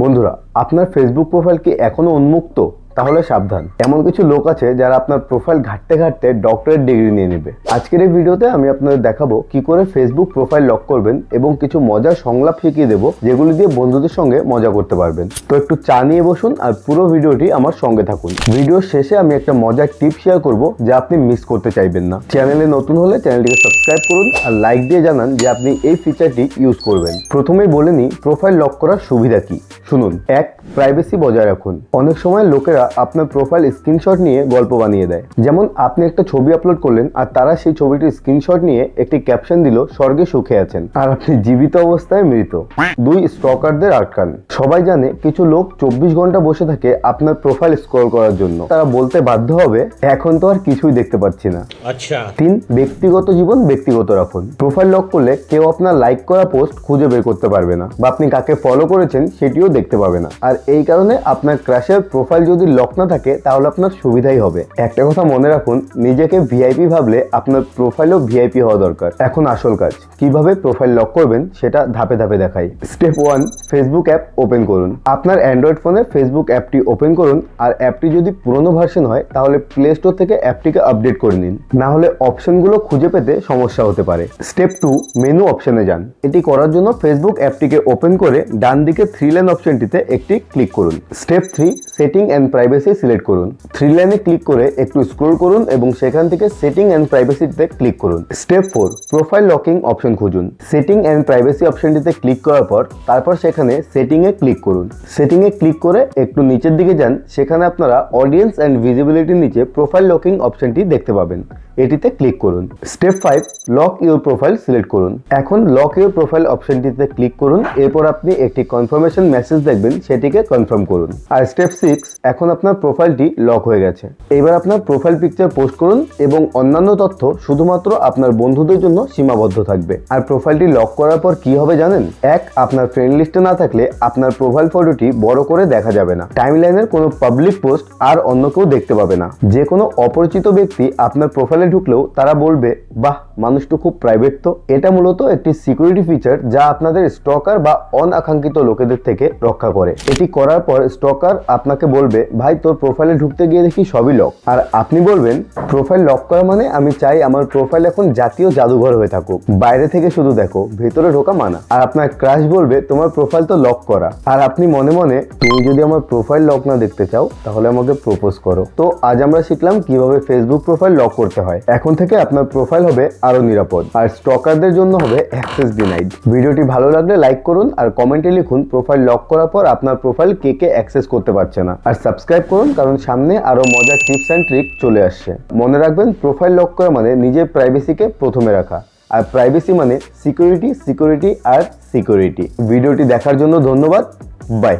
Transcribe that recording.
বন্ধুরা, আপনার Facebook profile কি এখনও উন্মুক্ত? তাহলে সাবধান। এমন কিছু লোক আছে যারা আপনার প্রোফাইল ঘাটতে ঘাটতে ডক্টরেট ডিগ্রি নিয়ে নেবে। আজকের এই ভিডিওতে আমি আপনাদের দেখাবো কি করে ফেসবুক প্রোফাইল লক করবেন এবং কিছু মজার সংলাপ শিখিয়ে দেবো, যেগুলি দিয়ে বন্ধুদের সঙ্গে মজা করতে পারবেন। তো একটু চা নিয়ে বসুন আর পুরো ভিডিওটি আমার সঙ্গে থাকুন। ভিডিওর শেষে আমি একটা মজার টিপ শেয়ার করব যা আপনি মিস করতে চাইবেন না। চ্যানেলে নতুন হলে চ্যানেলটিকে সাবস্ক্রাইব করুন আর লাইক দিয়ে জানান যে আপনি এই ফিচারটি ইউজ করবেন। প্রথমেই বলে নিই প্রোফাইল লক করার সুবিধা কি? শুনুন এক প্রাইভেসি বজায় রাখুন। অনেক সময় লোকেরা আপনার প্রোফাইল স্ক্রিনশট নিয়ে গল্প বানিয়ে দেয়। যেমন আপনি একটা ছবি আপলোড করলেন আর তারা সেই ছবিটির স্ক্রিনশট নিয়ে একটি ক্যাপশন দিল স্বর্গে সুখে আছেন। আর আপনি জীবিত অবস্থায় মৃত। দুই স্টকারদের আটকান। সবাই জানে কিছু লোক চব্বিশ ঘণ্টা বসে থাকে আপনার প্রোফাইল স্কোর করার জন্য। তারা বলতে বাধ্য হবে এখন তো আর কিছুই দেখতে পাচ্ছি না। আচ্ছা। তিন ব্যক্তিগত জীবন ব্যক্তিগত রাখুন। প্রোফাইল লক করলে কেউ আপনার লাইক করা পোস্ট খুঁজে বের করতে পারবে না। বা আপনি কাকে ফলো করেছেন সেটিও দেখতে পাবে না। আর এই কারণে আপনার ক্রাশের প্রোফাইল যদি লক না থাকে, তাহলে আপনার সুবিধাই হবে। একটা কথা মনে রাখুন, নিজেকে ভিআইপি ভাবলে আপনার প্রোফাইলও ভিআইপি হওয়া দরকার। এখন আসল কাজ, কীভাবে প্রোফাইল লক করবেন সেটা ধাপে ধাপে দেখাই। Step one Facebook app open করুন। আপনার অ্যান্ড্রয়েড ফোনে ফেসবুক অ্যাপটি ওপেন করুন, আর অ্যাপটি যদি পুরনো ভার্সন হয়, তাহলে প্লে স্টোর থেকে অ্যাপটিকে আপডেট করে নিন। না হলে অপশনগুলো খুঁজে পেতে সমস্যা হতে পারে। স্টেপ টু মেনু অপশনে যান। এটি করার জন্য ফেসবুক অ্যাপটিকে ওপেন করে ডান দিকে থ্রি লাইন অপশনটিতে একটি ক্লিক করুন। Step three, setting and privacy select করুন। থ্রি লাইনে ক্লিক করে একটু স্ক্রোল করুন এবং সেখান থেকে সেটিং অ্যান্ড প্রাইভেসিতে ক্লিক করুন। Step four, profile locking option খুঁজুন। সেটিং অ্যান্ড প্রাইভেসি অপশনটিতে ক্লিক করার পর তারপর সেখানে সেটিংয়ে ক্লিক করুন। সেটিংয়ে ক্লিক করে একটু নিচের দিকে যান, সেখানে আপনারা অডিয়েন্স অ্যান্ড ভিজিবিলিটির নিচে প্রোফাইল লকিং অপশনটি দেখতে পাবেন। এটিতে ক্লিক করুন। Step five, lock your profile select করুন। এখন লক ইউর প্রোফাইল অপশনটিতে ক্লিক করুন। এরপর আপনি একটি কনফার্মেশন মেসেজ দেখবেন, সেটিকে কনফার্ম করুন। আর স্টেপ সিক্স এখন আপনার প্রোফাইলটি লক হয়ে গেছে। এবার আপনার প্রোফাইল পিকচার পোস্ট করুন এবং অন্যান্য তথ্য শুধুমাত্র আপনার বন্ধুদের জন্য সীমাবদ্ধ থাকবে। আর প্রোফাইলটি লক করার পর কি হবে জানেন? এক, আপনার ফ্রেন্ড লিস্টে না থাকলে আপনার প্রোফাইল ফটোটি বড় করে দেখা যাবে না। টাইমলাইনের কোনো পাবলিক পোস্ট আর অন্য কেউ দেখতে পাবে না। যে কোনো অপরিচিত ব্যক্তি আপনার প্রোফাইলে ঢুকলেও তারা বলবে, বাহ মানুষটা খুব প্রাইভেট তো। এটা মূলত একটি সিকিউরিটি ফিচার যা আপনাদের স্টকার বা অনাকাঙ্ক্ষিত লোকেদের থেকে রক্ষা করে। এটি করার পর স্টকার আপনাকে বলবে, ভাই, তোর প্রোফাইলে ঢুকতে গিয়ে দেখি সবই লক আর আপনি বলবেন প্রোফাইল লক করা মানে আমি চাই আমার প্রোফাইল এখন জাতীয় জাদুঘর হয়ে থাকুক। বাইরে থেকে শুধু দেখো, ভেতরে ঢোকা মানা। আর আপনার ক্রাশ বলবে, তোমার প্রোফাইল তো লক করা। আর আপনি মনে মনে, তুমি যদি আমার প্রোফাইল লক না দেখতে চাও, তাহলে আমাকে প্রপোজ করো। তো আজ আমরা শিখলাম কীভাবে ফেসবুক প্রোফাইল লক করতে হয়। এখন থেকে আপনার প্রোফাইল হবে আরও নিরাপদ। আর স্টকারদের জন্য হবে অ্যাক্সেস ডিনাইড ভিডিওটি ভালো লাগলে লাইক করুন আর কমেন্টে লিখুন প্রোফাইল লক করার পর আপনার প্রোফাইল কে কে অ্যাক্সেস করতে পারছে না। আর সাবস্ক্রাইব করুন, কারণ সামনে আরও মজার টিপস অ্যান্ড ট্রিক চলে আসছে। মনে রাখবেন প্রোফাইল লক করা মানে নিজের প্রাইভেসিকে প্রথমে রাখা। আর প্রাইভেসি মানে সিকিউরিটি সিকিউরিটি আর সিকিউরিটি ভিডিওটি দেখার জন্য ধন্যবাদ। বাই